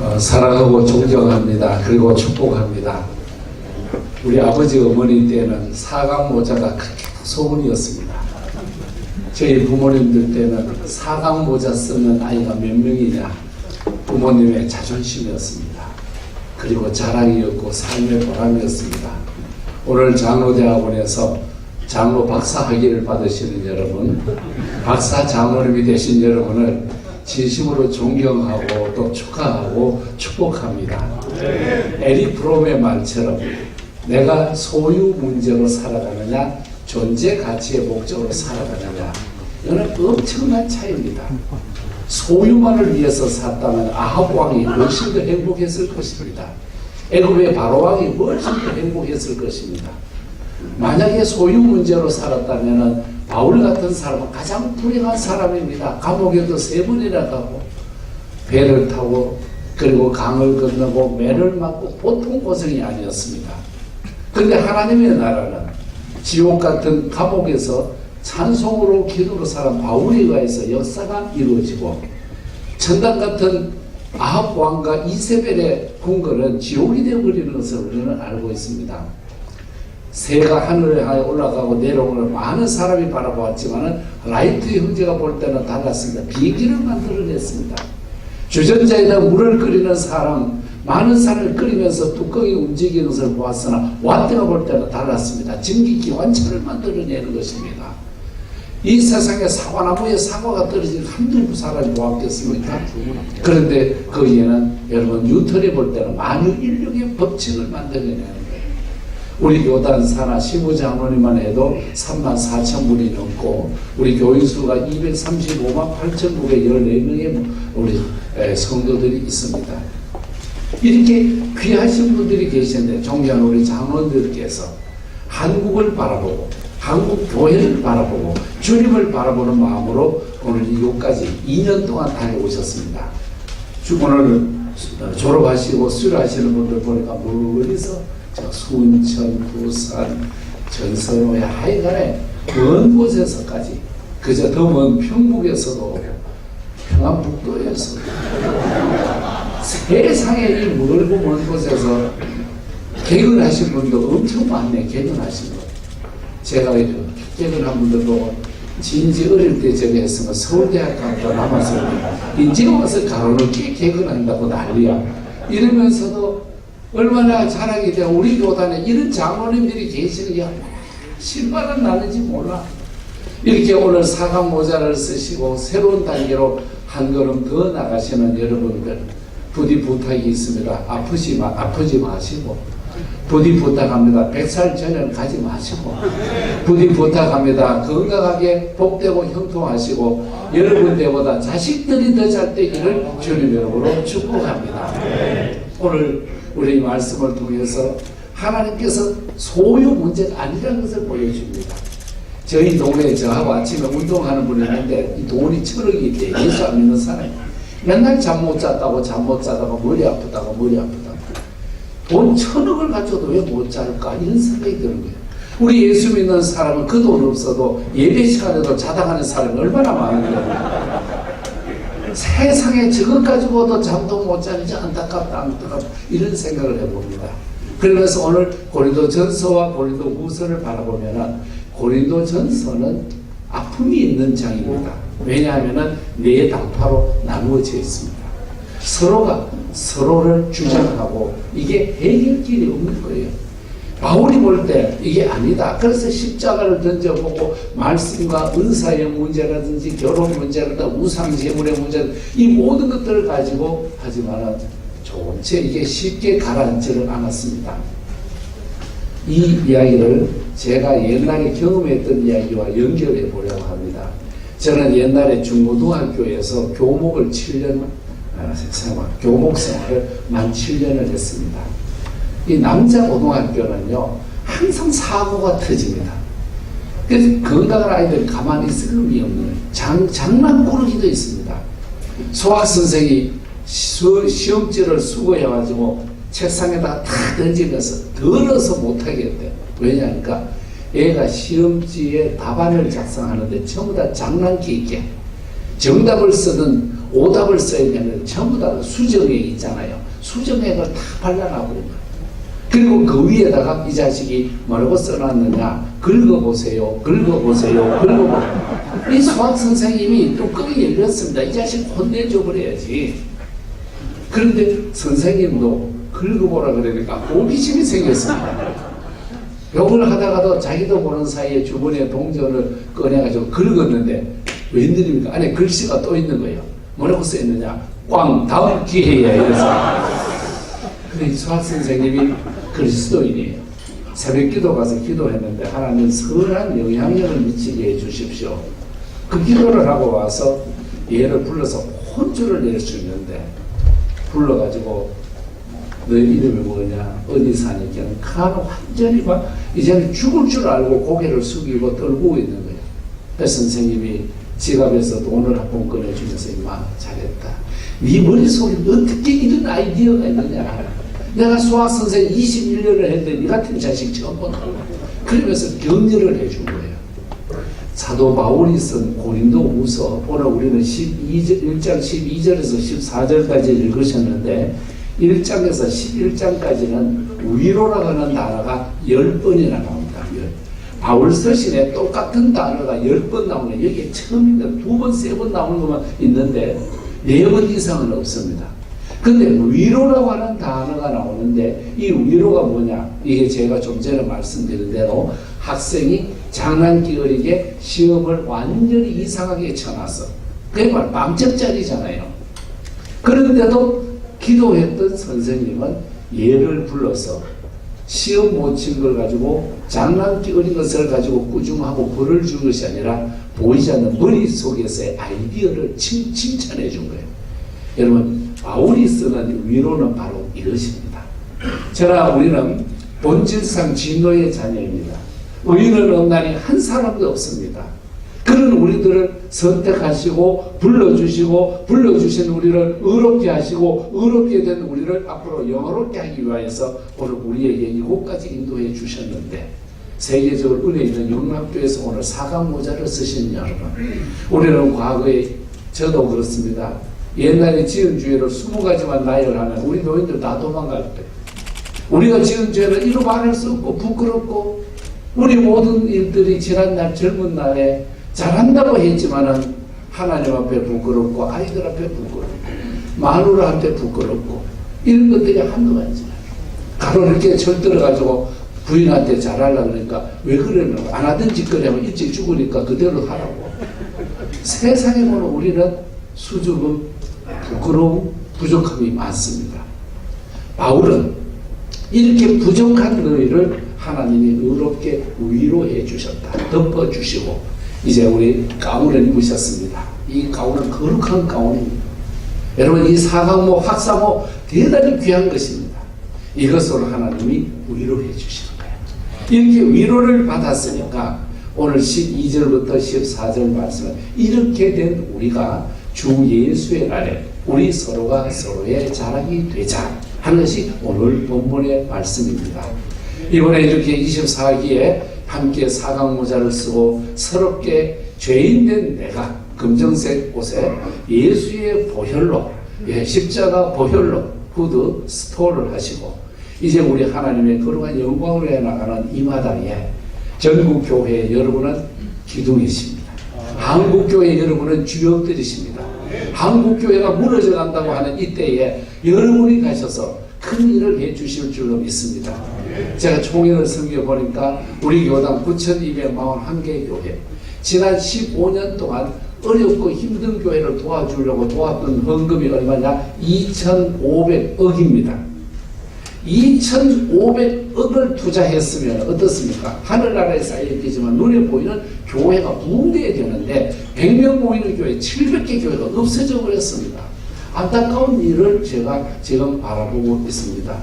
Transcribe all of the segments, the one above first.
어, 사랑하고 존경합니다. 그리고 축복합니다. 우리 아버지 어머니 때는 사각 모자가 그렇게 소문이었습니다. 저희 부모님들 때는 사각 모자 쓰는 아이가 몇 명이냐 부모님의 자존심이었습니다. 그리고 자랑이었고 삶의 보람이었습니다. 오늘 장로대학원에서 장로 박사 학위를 받으시는 여러분, 박사 장로님이 되신 여러분을 진심으로 존경하고 또 축하하고 축복합니다. 에리 프롬의 말처럼 내가 소유 문제로 살아가느냐, 존재 가치의 목적으로 살아가느냐, 이거는 엄청난 차이입니다. 소유만을 위해서 샀다면 아합 왕이 훨씬 더 행복했을 것입니다. 애굽의 바로 왕이 훨씬 더 행복했을 것입니다. 만약에 소유 문제로 살았다면 바울 같은 사람은 가장 불행한 사람입니다. 감옥에도 세 번이나 가고 배를 타고 그리고 강을 건너고 매를 맞고 보통 고생이 아니었습니다. 그런데 하나님의 나라는 지옥 같은 감옥에서 찬송으로 기도로 살아 바울에 의해서 역사가 이루어지고 천당 같은 아합 왕과 이세벨의 궁궐은 지옥이 되어버리는 것을 우리는 알고 있습니다. 새가 하늘에 올라가고 내려오는 많은 사람이 바라보았지만 라이트 형제가 볼 때는 달랐습니다. 비행기를 만들어냈습니다. 주전자에다 물을 끓이는 사람 많은 사람을 끓이면서 뚜껑이 움직이는 것을 보았으나 와트가 볼 때는 달랐습니다. 증기기관차를 만들어내는 것입니다. 이 세상에 사과나무에 사과가 떨어진 한두 사람이 보았겠습니까? 그런데 거기에는 여러분 뉴턴이 볼 때는 만유 인력의 법칙을 만들어내는. 우리 교단 산하 시부장로님만 해도 3만 4천 분이 넘고 우리 교인 수가 235만 8,914명의 우리 성도들이 있습니다. 이렇게 귀하신 분들이 계시는데 존경하는 우리 장로님들께서 한국을 바라보고 한국 교회를 바라보고 주님을 바라보는 마음으로 오늘 이곳까지 2년 동안 다녀오셨습니다. 주 오늘 졸업하시고 수료하시는 분들 보니까 멀리서 저 순천, 부산, 전선호의 하여간에 먼 곳에서까지 그저 더먼 평북에서도 평안북도에서도 세상에 이 멀고 먼 곳에서 개근하신 분도 엄청 많네 개근하신 분. 제가 개근 한 분들도 진지 어릴 때 저기 했으면 서울대학 갔다 남아서 인제 와서 가로놓게 개근한다고 난리야. 이러면서도 얼마나 자랑이 돼 우리 교단에 이런 장로님들이 계시는 게 얼마나 신바람 나는지 몰라 이렇게 오늘 사각 모자를 쓰시고 새로운 단계로 한 걸음 더 나가시는 여러분들 부디 부탁이 있습니다. 아프지 마, 아프지 마시고 부디 부탁합니다. 백살 전을 가지 마시고 부디 부탁합니다. 건강하게 복되고 형통하시고 여러분 때보다 자식들이 더 잘 되기를 주님 여러분으로 축복합니다. 오늘 우리 말씀을 통해서 하나님께서 소유 문제가 아니라는 것을 보여줍니다. 저희 동네에 저하고 아침에 운동하는 분이 있는데 이 돈이 천억이 돼 예수 안 믿는 사람이 맨날 잠 못 잤다고 잠 못 자다가 머리 아프다고 머리 아프다고 돈 천억을 가져도 왜 못 잘까 이런 생각이 드는 거예요. 우리 예수 믿는 사람은 그 돈 없어도 예배 시간에도 자다 가는 사람이 얼마나 많은데 세상에 저것 가지고도 잠도 못 자는지 안타깝다 안타깝다 이런 생각을 해봅니다. 그러면서 오늘 고린도 전서와 고린도 후서를 바라보면은 고린도 전서는 아픔이 있는 장입니다. 왜냐하면은 네 당파로 나누어져 있습니다. 서로가 서로를 주장하고 이게 해결길이 없는 거예요. 바울이 볼 때 이게 아니다. 그래서 십자가를 던져보고 말씀과 은사의 문제라든지 결혼 문제라든지 우상 재물의 문제 이 모든 것들을 가지고 하지만은 조금째 이게 쉽게 가라앉지를 않았습니다. 이 이야기를 제가 옛날에 경험했던 이야기와 연결해 보려고 합니다. 저는 옛날에 중고등학교에서 교목을 7년 아, 교목 생활을 만 7년을 했습니다. 이 남자 고등학교는요, 항상 사고가 터집니다. 그래서 건강한 아이들이 가만히 있을 놈이 없는 장, 장난꾸러기도 있습니다. 소학 선생이 수, 시험지를 수거해가지고 책상에다가 탁 던지면서 더러서 못하겠대. 왜냐니까 얘가 시험지에 답안을 작성하는데 전부 다 장난기 있게 정답을 쓰는 오답을 써야 되는 전부 다 수정액 있잖아요. 수정액을 다 발라놔버린 그리고 그 위에다가 이 자식이 뭐라고 써놨느냐. 긁어보세요 긁어보세요 긁어보세요. 이 수학 선생님이 뚜껑이 열렸습니다. 이 자식 혼내줘 버려야지. 그런데 선생님도 긁어보라 그러니까 호기심이 생겼습니다. 욕을 하다가도 자기도 모르는 사이에 주변에 동전을 꺼내가지고 긁었는데 웬일입니까? 안에 글씨가 또 있는 거예요. 뭐라고 써있느냐? 꽝 다음 기회에. 이래서. 근데 이 수학 선생님이 그리스도인이에요. 새벽 기도 가서 기도했는데 하나님 선한 영향력을 미치게 해주십시오. 그 기도를 하고 와서 얘를 불러서 혼주를 낼 수 있는데 불러가지고 너 이름이 뭐냐 어디 사니까 칸 완전히 막 이제는 죽을 줄 알고 고개를 숙이고 떨고 있는 거예요. 그래서 선생님이 지갑에서 돈을 한 번 꺼내주면서 임마 잘했다. 네 머릿속에 어떻게 이런 아이디어가 있느냐. 내가 수학 선생 21년을 했는데 네 같은 자식 처음 본다. 그러면서 격려를 해준 거예요. 사도 바울이 쓴 고린도 후서 오늘 우리는 12절, 1장 12절에서 14절까지 읽으셨는데 1장에서 11장까지는 위로라고 하는 단어가 10번이나 나옵니다. 열. 바울 서신에 똑같은 단어가 10번 나오는 여기에 처음인데 두 번, 세 번 나오는 것만 있는데 네 번 이상은 없습니다. 근데 위로라고 하는 단어가 나오는데 이 위로가 뭐냐? 이게 제가 좀 전에 말씀드린 대로 학생이 장난기 어리게 시험을 완전히 이상하게 쳐놨어. 그게 말 빵점짜리잖아요. 그런데도 기도했던 선생님은 얘를 불러서 시험 못 친 걸 가지고 장난기 어린 것을 가지고 꾸중하고 벌을 준 것이 아니라 보이지 않는 머릿속에서의 아이디어를 칭, 칭찬해 준 거예요. 여러분 바울이 쓰는 위로는 바로 이것입니다. 저나 우리는 본질상 진노의 자녀입니다. 우리는 없나니 한 사람도 없습니다. 그런 우리들을 선택하시고 불러주시고 불러주신 우리를 의롭게 하시고 의롭게 된 우리를 앞으로 영화롭게 하기 위하여서 오늘 우리에게 이곳까지 인도해 주셨는데 세계적으로 은혜 있는 영락교에서 오늘 사각 모자를 쓰신 여러분 우리는 과거에 저도 그렇습니다. 옛날에 지은 죄를 스무 가지만 나열하면 우리 노인들 다 도망갈 때. 우리가 지은 죄를 이루 말할 수 없고 부끄럽고 우리 모든 일들이 지난날 젊은 날에 잘한다고 했지만은 하나님 앞에 부끄럽고 아이들 앞에 부끄럽고 마누라한테 부끄럽고 이런 것들이 한두 가지만 가로 이렇게 철들어가지고 부인한테 잘하려고 그러니까 왜 거야 안 하던 짓거리 하면 일찍 죽으니까 그대로 하라고. 세상에 보는 우리는 수줍음 부끄러움 부족함이 많습니다 바울은 이렇게 부족한 너희를 하나님이 의롭게 위로해 주셨다 덮어 주시고 이제 우리 가운을 입으셨습니다. 이 가운은 거룩한 가운입니다. 여러분 이 사강모 학사모 대단히 귀한 것입니다. 이것으로 하나님이 위로해 주시는 거예요. 이렇게 위로를 받았으니까 오늘 12절부터 14절 말씀은 이렇게 된 우리가 주 예수의 날에 우리 서로가 서로의 자랑이 되자 하는 것이 오늘 본문의 말씀입니다. 이번에 이렇게 24기에 함께 사각 모자를 쓰고 서럽게 죄인된 내가 금정색 옷에 예수의 보혈로 예, 십자가 보혈로 후드 스토어를 하시고 이제 우리 하나님의 거룩한 영광을 해 나가는 이 마당에 전국 교회 여러분은 기둥이십니다. 한국 교회 여러분은 주역들이십니다. 한국 교회가 무너져 간다고 하는 이때에 여러분이 가셔서 큰 일을 해 주실 줄로 믿습니다. 제가 총회를 섬겨 보니까 우리 교당 9,241개 교회 지난 15년 동안 어렵고 힘든 교회를 도와주려고 도왔던 헌금이 얼마냐? 2,500억입니다. 2,500억을 투자했으면 어떻습니까? 하늘나라에 쌓여있지만 눈에 보이는 교회가 붕대야 되는데 100명 모이는 교회, 700개 교회가 없어져 버렸습니다. 안타까운 일을 제가 지금 바라보고 있습니다.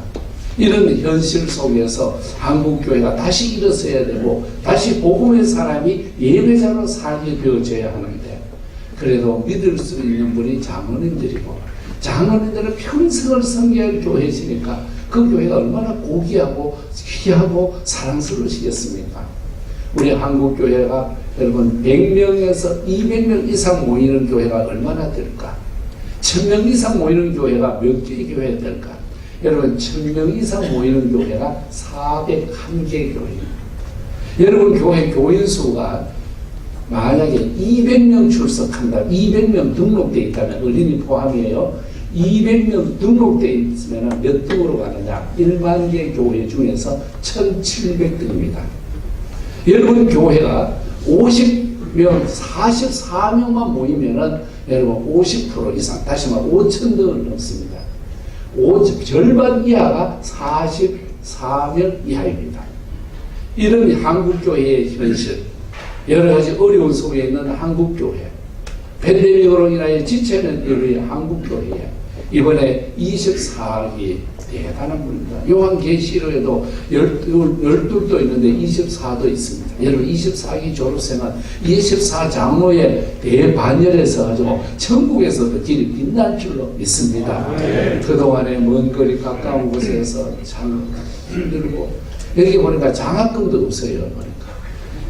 이런 현실 속에서 한국교회가 다시 일어서야 되고 다시 복음의 사람이 예배자로 살게 되어져야 하는데 그래도 믿을 수 있는 분이 장로님들이고 장로님들은 평생을 섬겨야 교회시니까 그 교회가 얼마나 고귀하고 귀하고 사랑스러우시겠습니까? 우리 한국 교회가 여러분 100명에서 200명 이상 모이는 교회가 얼마나 될까? 천명 이상 모이는 교회가 몇 개의 교회 될까? 여러분 천명 이상 모이는 교회가 401개 교회입니다. 여러분 교회 교인 수가 만약에 200명 출석한다, 200명 등록돼 있다면 어린이 포함이에요. 200명 등록돼 있으면 몇 등으로 가느냐? 1만 개 교회 중에서 1,700등입니다. 여러분 교회가 50명, 44명만 모이면은 여러분 50% 이상, 다시 말해 5천 등을 넘습니다. 오, 절반 이하가 44명 이하입니다. 이런 한국교회의 현실, 여러 가지 어려운 속에 있는 한국교회, 팬데믹으로 인하여 지체는 우리 한국교회에 이번에 24기 대단한 분입니다. 요한계시록에도 12도 있는데 24도 있습니다. 여러분 24기 졸업생은 24장로의 대반열에서 가지고 천국에서도 길이 빛날 줄로 믿습니다. 그동안에 먼 거리 가까운 곳에서 참 힘들고 여기 보니까 장학금도 없어요. 보니까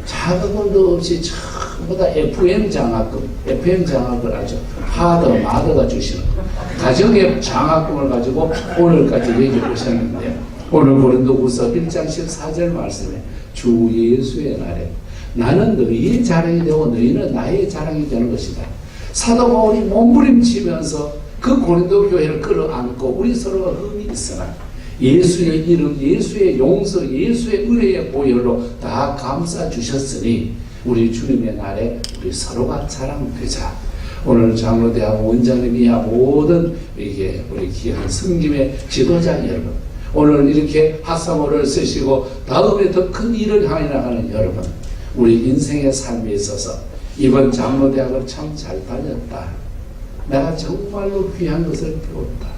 장학금도 없이 전부 다 FM 장학금, FM 장학을 아주 하더 마더가 주시는 거. 가정의 장학금을 가지고 오늘까지 여기 오셨는데 오늘 고린도후서 1장 14절 말씀에 주 예수의 날에 나는 너희의 자랑이 되고 너희는 나의 자랑이 되는 것이다. 사도 바울이 몸부림치면서 그 고린도 교회를 끌어안고 우리 서로가 흠이 있으나 예수의 이름, 예수의 용서, 예수의 은혜의 보혈로 다 감싸 주셨으니 우리 주님의 날에 우리 서로가 자랑되자. 오늘 장로대학 원장님이야 모든 이게 우리 귀한 성김의 지도자 여러분. 오늘 이렇게 학사모를 쓰시고 다음에 더 큰 일을 향해 나가는 여러분. 우리 인생의 삶에 있어서 이번 장로대학을 참 잘 다녔다. 내가 정말로 귀한 것을 배웠다.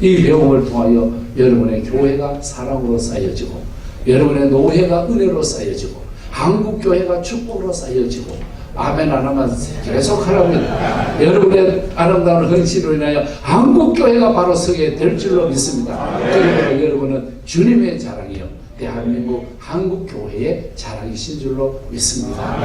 이 배움을 통하여 여러분의 교회가 사랑으로 쌓여지고 여러분의 노회가 은혜로 쌓여지고 한국 교회가 축복으로 쌓여지고 아멘 안 하면 계속 하랍니다. 여러분의 아름다운 헌신으로 인하여 한국 교회가 바로 서게 될 줄로 믿습니다. 그리고 여러분은 주님의 자랑이요 대한민국 한국 교회의 자랑이신 줄로 믿습니다.